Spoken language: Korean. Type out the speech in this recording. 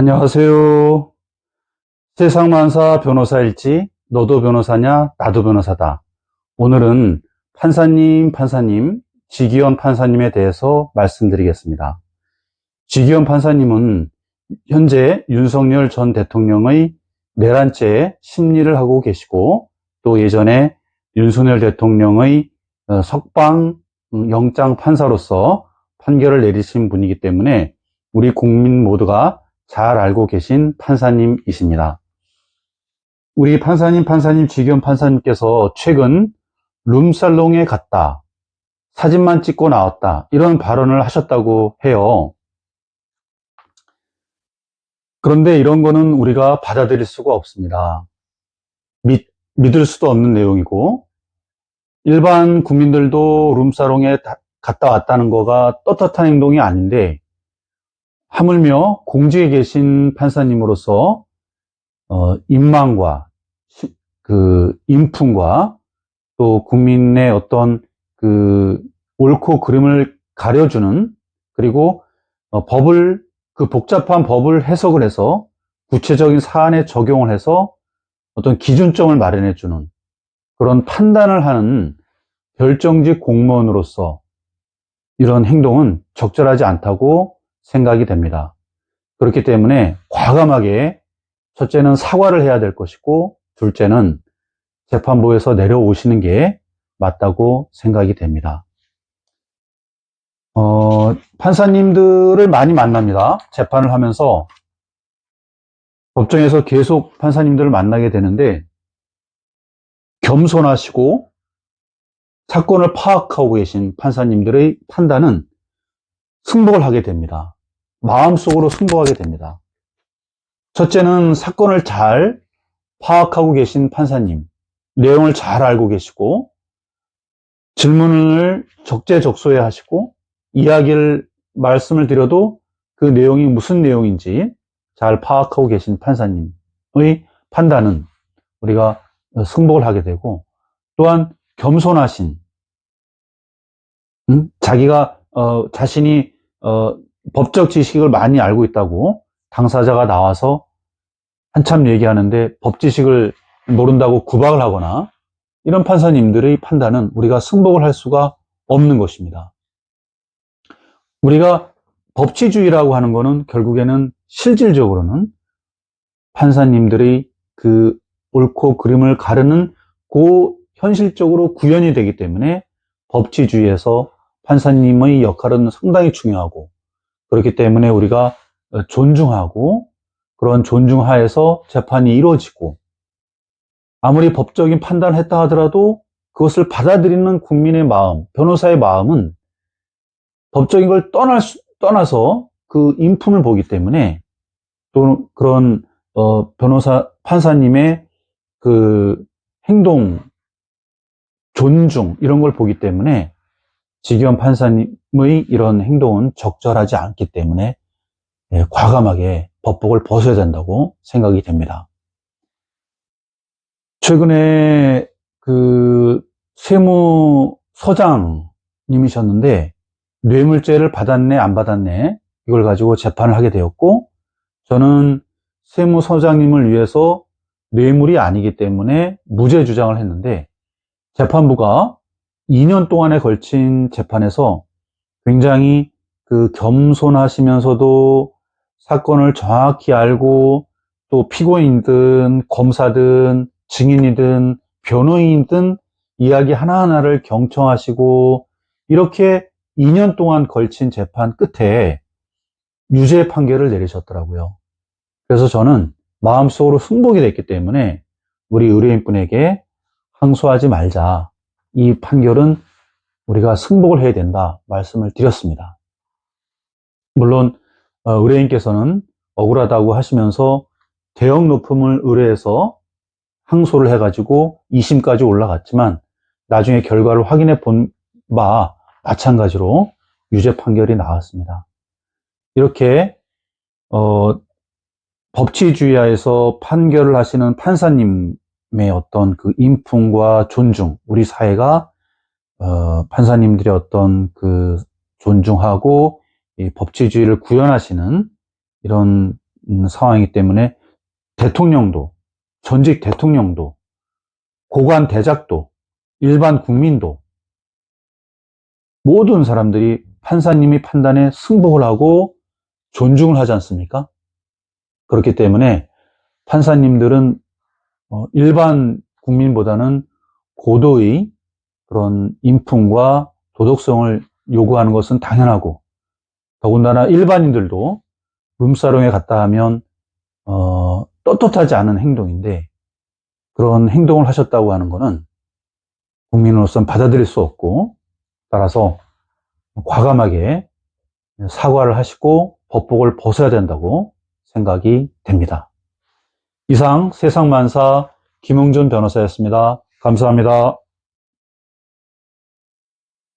안녕하세요. 세상 만사 변호사일지 너도 변호사냐 나도 변호사다. 오늘은 판사님 판사님 지기현 판사님에 대해서 말씀드리겠습니다. 지기현 판사님은 현재 윤석열 전 대통령의 내란죄 심리를 하고 계시고 또 예전에 윤석열 대통령의 어, 석방 음, 영장 판사로서 판결을 내리신 분이기 때문에 우리 국민 모두가 잘 알고 계신 판사님이십니다. 우리 판사님, 판사님, 지겸 판사님께서 최근 룸살롱에 갔다. 사진만 찍고 나왔다. 이런 발언을 하셨다고 해요. 그런데 이런 거는 우리가 받아들일 수가 없습니다. 믿, 믿을 수도 없는 내용이고, 일반 국민들도 룸사롱에 다- 갔다 왔다는 거가 떳떳한 행동이 아닌데, 하물며 공직에 계신 판사님으로서 어, 인망과 시- 그 인품과 또 국민의 어떤 그 옳고 그름을 가려주는 그리고 어, 법을 그 복잡한 법을 해석을 해서 구체적인 사안에 적용을 해서 어떤 기준점을 마련해 주는 그런 판단을 하는 결정직 공무원으로서 이런 행동은 적절하지 않다고 생각이 됩니다. 그렇기 때문에 과감하게 첫째는 사과를 해야 될 것이고 둘째는 재판부에서 내려오시는 게 맞다고 생각이 됩니다. 어, 판사님들을 많이 만납니다. 재판을 하면서 법정에서 계속 판사님들을 만나게 되는데 겸손하시고 사건을 파악하고 계신 판사님들의 판단은 승복을 하게 됩니다. 마음속으로 승복하게 됩니다. 첫째는 사건을 잘 파악하고 계신 판사님, 내용을 잘 알고 계시고, 질문을 적재적소에 하시고, 이야기를, 말씀을 드려도 그 내용이 무슨 내용인지 잘 파악하고 계신 판사님의 판단은 우리가 승복을 하게 되고, 또한 겸손하신, 음? 자기가, 어, 자신이, 어, 법적 지식을 많이 알고 있다고 당사자가 나와서 한참 얘기하는데 법 지식을 모른다고 구박을 하거나 이런 판사님들의 판단은 우리가 승복을 할 수가 없는 것입니다. 우리가 법치주의라고 하는 것은 결국에는 실질적으로는 판사님들의 그 옳고 그름을 가르는 그 현실적으로 구현이 되기 때문에 법치주의에서 판사님의 역할은 상당히 중요하고 그렇기 때문에 우리가 존중하고 그런 존중하에서 재판이 이루어지고 아무리 법적인 판단을 했다 하더라도 그것을 받아들이는 국민의 마음, 변호사의 마음은 법적인 걸 떠날 수, 떠나서 그 인품을 보기 때문에 또 그런 어, 변호사 판사님의 그 행동, 존중 이런 걸 보기 때문에 지기현 판사님 의 이런 행동은 적절하지 않기 때문에 예, 과감하게 법복을 벗어야 된다고 생각이 됩니다. 최근에 그 세무서장님이셨는데 뇌물죄를 받았네 안 받았네 이걸 가지고 재판을 하게 되었고 저는 세무서장님을 위해서 뇌물이 아니기 때문에 무죄 주장을 했는데 재판부가 2년 동안에 걸친 재판에서 굉장히 그 겸손하시면서도 사건을 정확히 알고 또 피고인이든 검사든 증인이든 변호인이든 이야기 하나하나를 경청하시고 이렇게 2년 동안 걸친 재판 끝에 유죄 판결을 내리셨더라고요. 그래서 저는 마음속으로 승복이 됐기 때문에 우리 의뢰인분에게 항소하지 말자. 이 판결은 우리가 승복을 해야 된다 말씀을 드렸습니다. 물론 어, 의뢰인께서는 억울하다고 하시면서 대형 높음을 의뢰해서 항소를 해가지고 2심까지 올라갔지만 나중에 결과를 확인해 본 바 마찬가지로 유죄 판결이 나왔습니다. 이렇게 어, 법치주의하에서 판결을 하시는 판사님의 어떤 그 인품과 존중, 우리 사회가 어, 판사님들의 어떤 그 존중하고 이 법치주의를 구현하시는 이런 음, 상황이기 때문에 대통령도, 전직 대통령도, 고관 대작도, 일반 국민도, 모든 사람들이 판사님이 판단에 승복을 하고 존중을 하지 않습니까? 그렇기 때문에 판사님들은 어, 일반 국민보다는 고도의 그런 인품과 도덕성을 요구하는 것은 당연하고 더군다나 일반인들도 룸사롱에 갔다 하면 어, 떳떳하지 않은 행동인데 그런 행동을 하셨다고 하는 것은 국민으로서는 받아들일 수 없고 따라서 과감하게 사과를 하시고 법복을 벗어야 된다고 생각이 됩니다. 이상 세상만사 김웅준 변호사였습니다. 감사합니다.